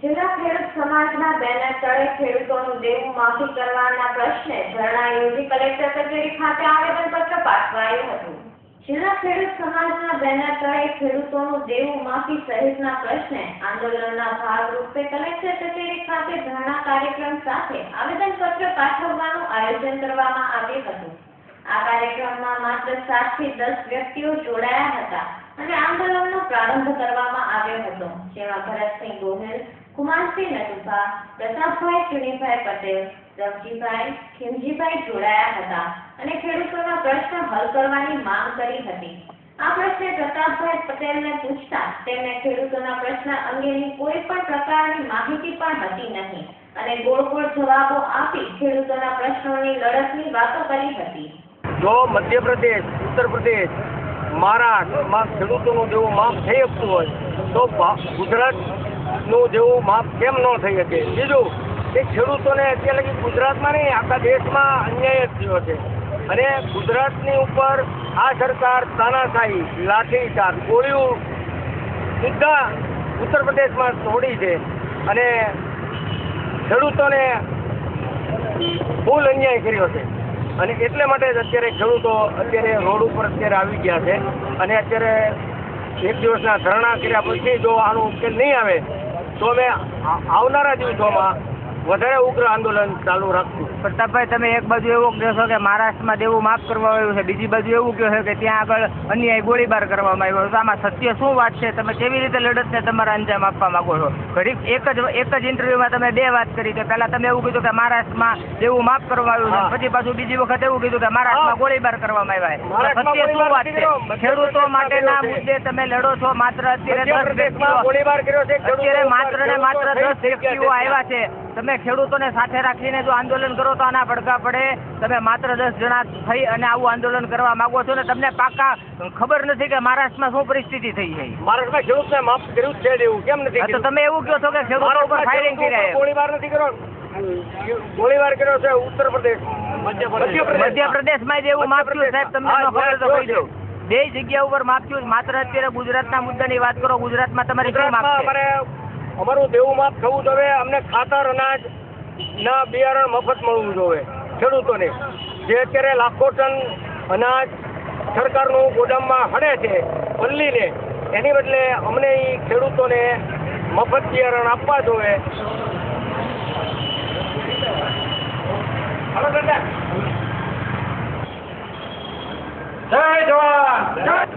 જિલ્લા ખેડૂત સમાજના બેનર તળે ખેડૂતોનું દેવું માફી કરવાના પ્રશ્ને ધરણા યોજી કલેક્ટર કચેરી ખાતે આવેદનપત્ર પાઠવાયું હતું. જિલ્લા ખેડૂત સમાજના બેનર તળે ખેડૂતોનું દેવું માફી સહિતના પ્રશ્ને આંદોલનના ભાગરૂપે કલેક્ટર કચેરી ખાતે ધરણા કાર્યક્રમ સાથે આવેદનપત્ર પાઠવવાનું આયોજન કરવામાં આવ્યું હતું. આ કાર્યક્રમમાં માત્ર સાતથી દસ વ્યક્તિઓ જોડાયા હતા અને આંદોલનનો પ્રારંભ કરવામાં આવ્યો હતો. જેમાં ભરતસિંહ ગોહિલ કુમારસિંહ નટુભા, પ્રતાપભાઈ ચુનીભાઈ પટેલ રવજીભાઈ ખીમજીભાઈ જોડાયા હતા અને ખેડૂતોના પ્રશ્ન હલ કરવાની માંગ કરી હતી. આ પ્રશ્ને પ્રતાપભાઈ પટેલને પૂછતા તેમને ખેડૂતોના પ્રશ્ન અંગેની કોઈ પણ પ્રકારની માહિતી પણ હતી નહીં અને ગોળ ગોળ જવાબો આપી ખેડૂતોના પ્રશ્નોની લડતની વાતો કરી હતી. જો મધ્યપ્રદેશ ઉત્તર પ્રદેશ મહારાષ્ટ્રમાં ખેડૂતોનું જેવું માપ થઈ શકતું હોય, તો ભા- ગુજરાતનું જેવું માપ કેમ ન થઈ શકે? બીજું કે ખેડૂતોને અત્યારે લગી ગુજરાતમાં નહીં, આખા દેશમાં અન્યાય જ થયો છે. અને ગુજરાતની ઉપર આ સરકાર તાનાશાહી, લાઠીચાર્જ, ગોળીઓ સીધા ઉત્તર પ્રદેશમાં છોડી છે. અને ખેડૂતોને ફૂલ અન્યાય કર્યો છે. અને એટલે માટે જ અત્યારે ખેડૂતો અત્યારે રોડ ઉપર અત્યારે આવી ગયા છે. અને અત્યારે એક દિવસના ધરણા કર્યા પછી જો આનો ઉકેલ નહીં આવે તો અમે આવનારા દિવસોમાં વધારે ઉગ્ર આંદોલન ચાલુ રાખશું. પ્રતાપભાઈ તમે એક બાજુ એવું કહો છો કે મહારાષ્ટ્રમાં દેવું માફ કરવામાં આવ્યું છે બીજી બાજુ એવું કહો છો કે ત્યાં આગળ અન્યાય ગોળીબાર કરવામાં આવ્યો તો આમાં સત્ય શું વાત છે? તમે કેવી રીતે લડતને તમારા અંજામ આપવા માંગો છો? ઘડીક એક જ એક જ ઇન્ટરવ્યુમાં તમે બે વાત કરી કે પહેલા તમે એવું કીધું કે મહારાષ્ટ્રમાં દેવું માફ કરવામાં આવ્યું છે. પછી પાછું બીજી વખત એવું કીધું કે મહારાષ્ટ્રમાં ગોળીબાર કરવામાં આવ્યા છે. સત્ય શું વાત છે? ખેડૂતો માટેના મુદ્દે તમે લડો છો. માત્ર અત્યારે દસ વ્યક્તિઓ અત્યારે માત્ર ને માત્ર દસ વ્યક્તિઓ આવ્યા છે. તમે ખેડૂતોને સાથે રાખીને જો આંદોલન કરો તો આના પડઘા પડે. તમે માત્ર દસ જણા થઈ અને આવું આંદોલન કરવા માંગો છો ને તમને પાકા ખબર નથી કે મહારાષ્ટ્રમાં શું પરિસ્થિતિ થઈ છે. મહારાષ્ટ્રમાં ખેડૂતને માફ કર્યું છે એવું. કેમ નથી તો તમે એવું કહો છો કે ખેડૂતો ઉપર ફાયરિંગ કરી રહ્યા ગોળીબાર નથી કર્યો. ગોળીબાર કર્યો છે ઉત્તર પ્રદેશ મધ્ય મધ્યપ્રદેશમાં જ એવું માફ થયું સાહેબ તમને ખબર તો કહી દઉં બે જગ્યા ઉપર માફ થયું માત્ર અત્યારે ગુજરાતના મુદ્દાની વાત કરો ગુજરાતમાં તમારી શું માફ છે? અમારે દેવું માફ થવું જોઈએ અમને ખાતર અનાજ ના બિયારણ મફત મળવું જોઈએ ખેડૂતોને. જે અત્યારે લાખો ટન અનાજ સરકારનું ગોદામમાં હડે છે, પલ્લીને, એની બદલે અમને એ ખેડૂતોને મફત બિયારણ આપવા જોઈએ જય જવાન!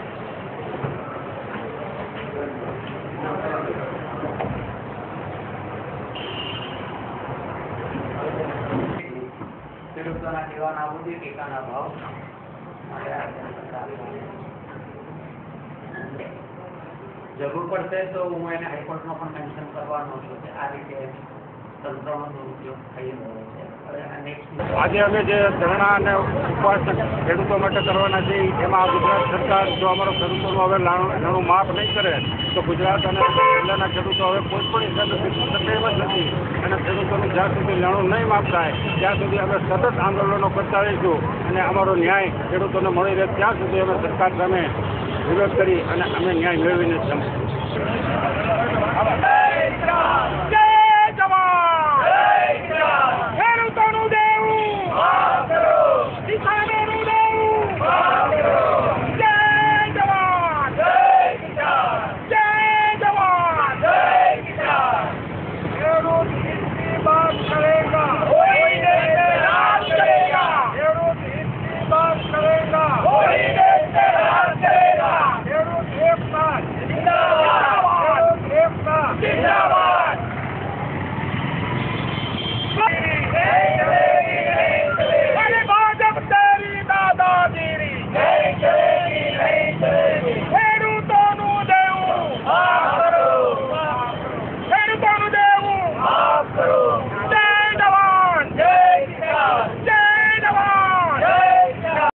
ખેડૂતોના દેવાના જોઈએ ટેકાના ભાવ જરૂર પડશે તો હું એને હાઈકોર્ટમાં પણ મેન્શન કરવાનો છું કે આ રીતે આજે અમે જે ધરણા અને ઉપવાસ ખેડૂતો માટે કરવાના છે, એમાં ગુજરાત સરકાર જો અમારો ખેડૂતોનું હવે નાણું માફ નહીં કરે, તો ગુજરાત અને જિલ્લાના ખેડૂતો હવે કોઈ પણ હિસાબે તકલીફ જ નથી. અને ખેડૂતોનું જ્યાં સુધી નાણું નહીં માફ થાય, ત્યાં સુધી અમે સતત આંદોલનો કરતા રહીશું. અને અમારો ન્યાય ખેડૂતોને મળી રહે ત્યાં સુધી અમે સરકાર સામે વિરોધ કરી અને અમે ન્યાય મેળવીને જમશું.